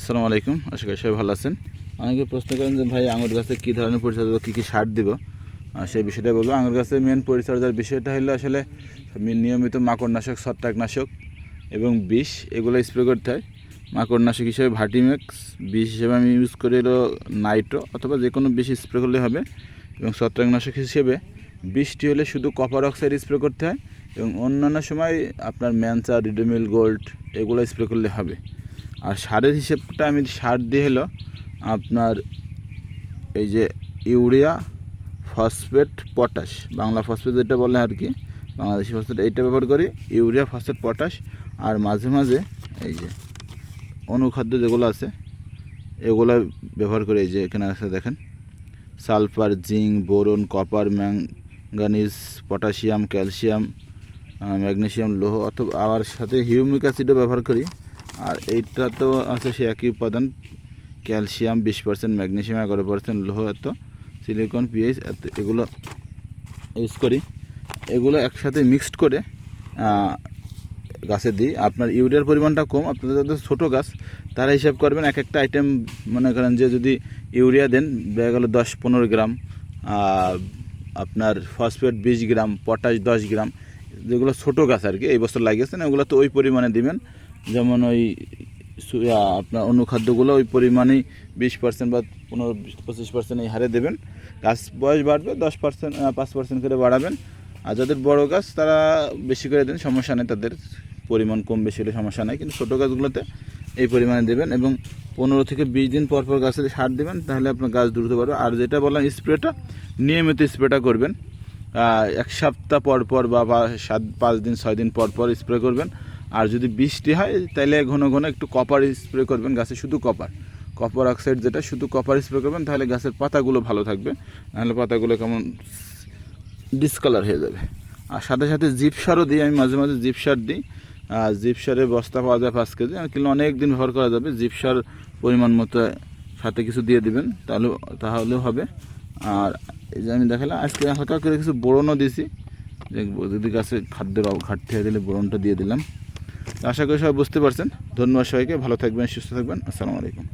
আসসালামু আলাইকুম, আশা করি সবাই ভালো আছেন। অনেকে প্রশ্ন করেন যে ভাই আঙুর গাছে কী ধরনের পরিচর্যা কী কী সার দিব? সেই বিষয়টা বলব, আঙুর গাছে মেন পরিচর্যার বিষয়টা হলো আসলে নিয়মিত মাকড়নাশক, ছত্রাকনাশক এবং বিষ, এগুলো স্প্রে করতে হয়। মাকড়নাশক হিসেবে ভার্টিম্যাক্স বিষ হিসেবে আমি ইউজ করি হলো নাইট্রো অথবা যে কোনো বিষ স্প্রে করলে হবে। এবং ছত্রাকনাশক হিসেবে বৃষ্টি হলে শুধু কপার অক্সাইড স্প্রে করতে হয় এবং অন্যান্য সময় আপনার ম্যানসা রিডোমিল গোল্ড এগুলো স্প্রে করলে হবে। আর সারের হিসেবটা আমি সার দিয়ে হলো আপনার এই যে urea, phosphate, potash. Bangla phosphate যেটা বলে আর কি, বাংলাদেশি ফসফেট, এইটা ব্যবহার করি, ইউরিয়া, ফসফেট, পটাশ। আর মাঝে মাঝে এই যে অনুখাদ্য যেগুলো আছে, এগুলো ব্যবহার করি, এই যে এখানে আছে দেখেন। Sulphur, zinc, boron, copper manganese potassium, calcium magnesium লোহ অথবা আবার সাথে হিউমিক অ্যাসিডও ব্যবহার করি। আর এইটা তো আছে সে একই উপাদান, ক্যালসিয়াম বিশ পার্সেন্ট ম্যাগনেশিয়াম এগারো পার্সেন্ট লোহ এত, সিলিকন, পিএইচ এত, এগুলো ইউজ করি। এগুলো একসাথে মিক্সড করে গাছে দিই। আপনার ইউরিয়ার পরিমাণটা কম, আপনাদের যাদের ছোটো গাছ, তারা হিসাব করবেন, এক একটা আইটেম মনে করেন যে যদি ইউরিয়া দেন দেখা গেলো দশ পনেরো গ্রাম আপনার ফসফেট বিশ গ্রাম পটাশ দশ গ্রাম, যেগুলো ছোটো গাছ আর কি, এই বছর লাগিয়েছেন ওগুলো তো ওই পরিমাণে দিবেন। যেমন ওই আপনার অনুখাদ্যগুলো ওই পরিমাণেই বিশ পার্সেন্ট বা পনেরো পঁচিশ পার্সেন্ট এই হারে দেবেন। গাছ বয়স বাড়বে, দশ পার্সেন্ট পাঁচ পার্সেন্ট করে বাড়াবেন। আর যাদের বড় গাছ, তারা বেশি করে দেন, সমস্যা নেই তাদের। পরিমাণ কম বেশি হলে সমস্যা নেই, কিন্তু ছোটো গাছগুলোতে এই পরিমাণে দেবেন এবং পনেরো থেকে বিশ দিন পর পর গাছের সার দেবেন, তাহলে আপনার গাছ দ্রুত বাড়বে। আর যেটা বললাম, স্প্রেটা, নিয়মিত স্প্রেটা করবেন। এক সপ্তাহ পর পর বা- সাত, পাঁচ দিন, ছয় দিন পর পর স্প্রে করবেন। আর যদি বৃষ্টি হয় তাহলে ঘন ঘন একটু কপার স্প্রে করবেন, গাছে শুধু কপার কপার অক্সাইড যেটা, শুধু কপার স্প্রে করবেন, তাহলে গাছের পাতাগুলো ভালো থাকবে। নাহলে পাতাগুলো কেমন ডিসকালার হয়ে যাবে। আর সাথে সাথে জিপ সারও দিই, আমি মাঝে মাঝে জিপ সার দিই। আর জিপ সারের বস্তা পাওয়া যায় পাঁচ কেজি। কিলো অনেক দিন ব্যবহার করা যাবে জিপ সার পরিমাণ মতো সাথে কিছু দিয়ে দিবেন, তাহলে, তাহলেও হবে। আর এই যে আমি দেখালাম, আজকে হালকা করে কিছু বোরনও দিয়েছি যে যদি গাছে খাদ্যের ঘাটতি হয়ে গেলে বোরনটা দিয়ে দিলাম। আশা করি সবাই বুঝতে পারছেন। ধন্যবাদ সবাইকে। ভালো থাকবেন সুস্থ থাকবেন। আসসালামু আলাইকুম।